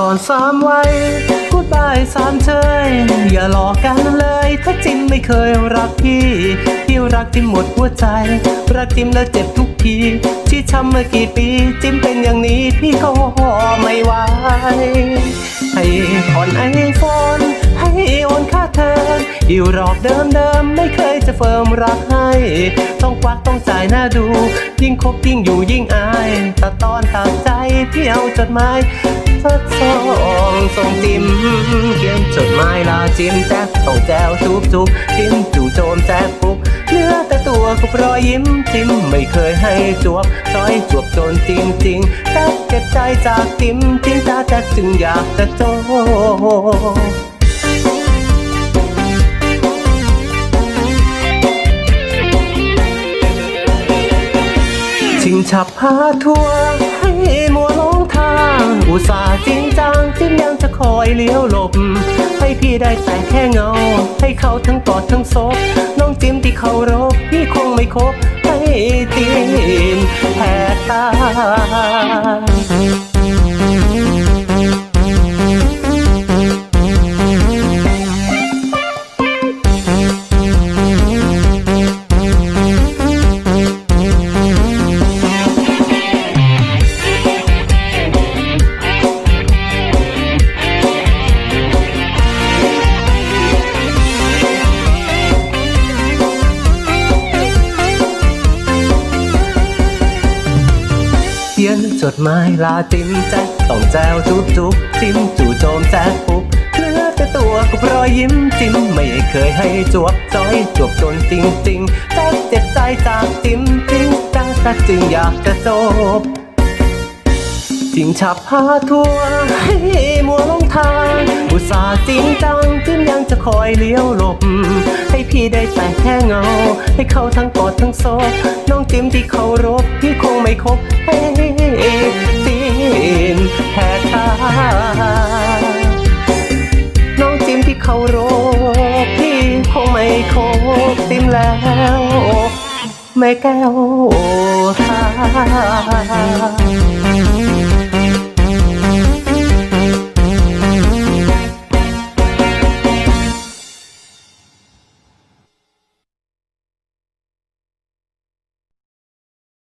ก่อนสามวัยพูดบายสามเชยอย่าหลอกกันเลย ถ้าจิมไม่เคยรักพี่พี่รักจิมหมดหัวใจ รักจิมแล้วเจ็บทุกทีที่ช้ำมากี่ปี จิมเป็นอย่างนี้พี่ก็ไม่ไหวให้ผ่อนไอโฟนให้โอนค่าเทอมอยู่รอบเดิมเดิมๆไม่เคยจะเฟิร์มรักให้ ต้องควักต้องจ่ายหน้าดู ยิ่งคบยิ่งอยู่ยิ่งอายแต่ตอนตัดใจพี่เอาจดหมาย สักสองส่งจิ้มเขียนจดหมายลาจิ้มแจ๊บต้องแจวจุบจุบจิ้มจู่โจมแจ๊บปุ๊บเหลือแต่ตัวกับรอยยิ้มจิ้มไม่เคยให้จวบจอยจวบจนจริงจริงๆแต่เก็บใจจากจิ้มจิ้มจ้าแจ๊บจึงอยากจะโจชิงฉับพาทัว ตส่าห์จริงจังจึงยังจะคอยเลี้ยวหลบ ให้พี่ได้แต่แค่เงา ให้เขาทั้งกอดทั้งซบน้องจิ้มที่เขารบพี่คงไม่คบให้จริง จดหมายลาติมแจ๊กต้องแจวจุบจุบจิ้มจู่โจมแจ๊กปุ๊บเหลือแต่ตัวกับรอยยิ้มจิ้มไม่เคยให้จวบจอยจวบจนจริงจริงแจ๊กเจ็บใจจากจิ้มจิ้มจ้าจ้าจึงอยากจะจบ จริงฉับพาทัวร์ให้มัวลงทาง อุตส่าห์จริงจังจึงยังจะคอยเลี้ยวหลบ ให้พี่ได้แต่แค่เงา ให้เขาทั้งกอดทั้งโซบน้องจิ้มที่เขารบพี่คงไม่คบให้ตีนแพ้ตาน้องจิ้มที่เขารบพี่คงไม่คบจิ้มแล้วแม่แก้วตา